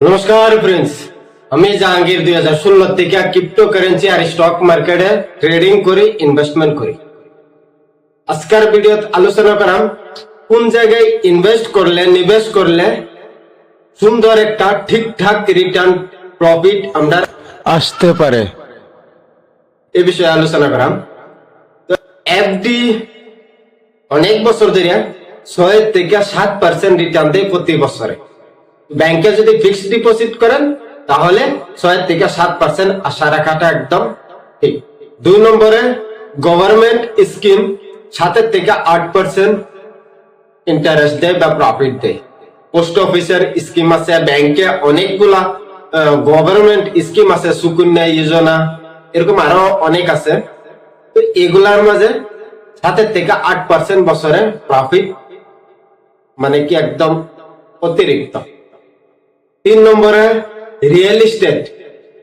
নমস্কার ফ্রেন্ডস আমি জাহাঙ্গীর দুই হাজার ষোলো থেকে ক্রিপ্টো কারেন্সি আর স্টক মার্কেটে ট্রেডিং করি ইনভেস্টমেন্ট করি। আজকের ভিডিওত আলোচনা করাম, কোন জায়গায় ইনভেস্ট করলে, নিবেশ করলে সুন্দর একটা ঠিকঠাক রিটার্ন প্রফিট আমরা আসতে পারে। এ বিষয়ে আলোচনা করাম। এফডি অনেক বছর ধরে ছয় থেকে সাত পার্সেন্ট রিটার্ন দেয় প্রতি বছরে। ব্যাংকে যদি ফিক্সড ডিপোজিট করেন, তাহলে ছয় থেকে সাত পার্সেন্ট আশা রাখাটা একদম ঠিক। দুই নম্বরে গভর্নমেন্ট স্কিম সাতের থেকে আট পার্সেন্ট ইন্টারেস্ট দেয় বা প্রফিট দেয়। পোস্ট অফিসের স্কিম আছে, ব্যাংকে অনেকগুলা গভর্নমেন্ট স্কিম আছে, সুকন্যা যোজনা, এরকম আরও অনেক আছে। তো এগুলার মাঝে সাতের থেকে আট পার্সেন্ট বছরে প্রফিট মানে কি একদম অতিরিক্ত। তিন নম্বরে রিয়েল এস্টেট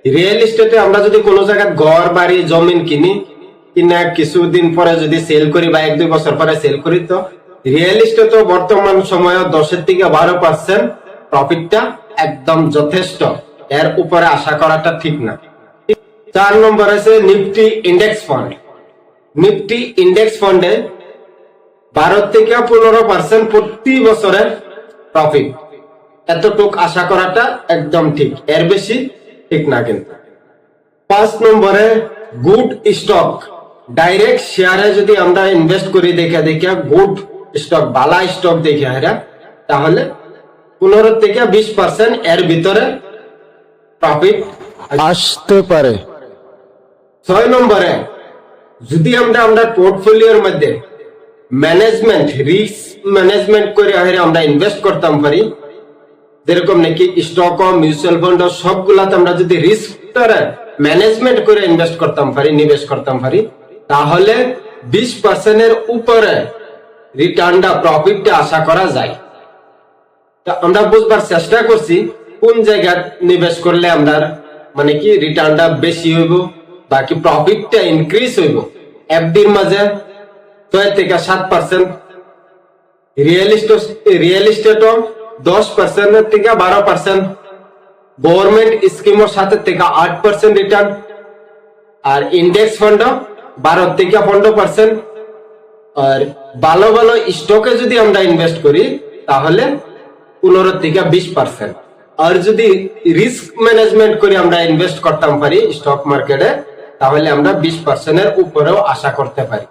রিয়েল এস্টেটে আমরা যদি কোনো জায়গায় ঘর, বাড়ি, জমিন কিনি কিনা কিছুদিন পরে যদি সেল করি বা এক দুই বছর পরে সেল করি, তো রিয়েল এস্টেটও বর্তমান সময়ে দশের থেকে বারো পার্সেন্ট প্রফিটটা একদম যথেষ্ট। এর উপরে আশা করাটা ঠিক না। চার নম্বর আছে Nifty index fund Nifty index ফান্ডে বারো থেকে পনেরো পার্সেন্ট প্রতি বছরে প্রফিট এতটুক আশা করাটা একদম ঠিক। এর বেশি ঠিক না কিন্তু। পাঁচ নম্বরে গুড স্টক ডাইরেক্ট শেয়ারে যদি আমরা ইনভেস্ট করি দেখে দেখে গুড স্টক বালা স্টক দেখে এরা তাহলে পনেরো থেকে বিশ পার্সেন্ট এর ভিতরে প্রফিট আসতে পারে। ছয় নম্বরে, যদি আমরা আমরা পোর্টফোলিওর মধ্যে ম্যানেজমেন্ট রিস্ক ম্যানেজমেন্ট করে আমরা ইনভেস্ট করতাম পারি যেরকম নাকি স্টক মিউচুয়াল ফান্ড, সবগুলাতে আমরা যদি রিস্ক ম্যানেজমেন্ট করে ইনভেস্ট করতাম পারি, নিবেশ করতাম পারি, তাহলে বিশ পার্সেন্টের উপরে রিটার্নটা প্রফিটটা আশা করা যায়। তা আমরা বুঝবার চেষ্টা করছি কোন জায়গায় নিবেশ করলে আমরা মানে কি রিটার্নটা বেশি হইব বাকি প্রফিটটা ইনক্রিজ হইব। এফডির মাঝে ছয় থেকে সাত পার্সেন্ট রিয়েল রিয়েল এস্টেটও দশ পার্সেন্টের থেকে বারো পার্সেন্ট গভর্নমেন্ট স্কিমের সাথে থেকে আট পার্সেন্ট রিটার্ন আর ইন্ডেক্স ফান্ড বারো থেকে পনেরো পার্সেন্ট আর ভালো ভালো স্টকে যদি আমরা ইনভেস্ট করি, তাহলে পনেরো থেকে বিশ পার্সেন্ট আর যদি রিস্ক ম্যানেজমেন্ট করে আমরা ইনভেস্ট করতাম পারি স্টক মার্কেটে তাহলে আমরা বিশ পার্সেন্টের উপরেও আশা করতে পারি।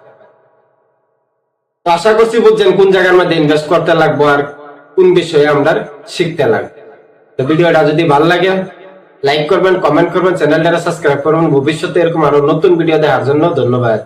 আশা করছি বুঝছেন কোন জায়গার মধ্যে ইনভেস্ট করতে লাগবো আর কোন বিষয়ে আমরা শিখতে লাগবে তো ভিডিওটা যদি ভালো লাগে লাইক করবেন কমেন্ট করবেন চ্যানেলটা সাবস্ক্রাইব করবেন ভবিষ্যতে এরকম আরও নতুন ভিডিও দেখার জন্য ধন্যবাদ।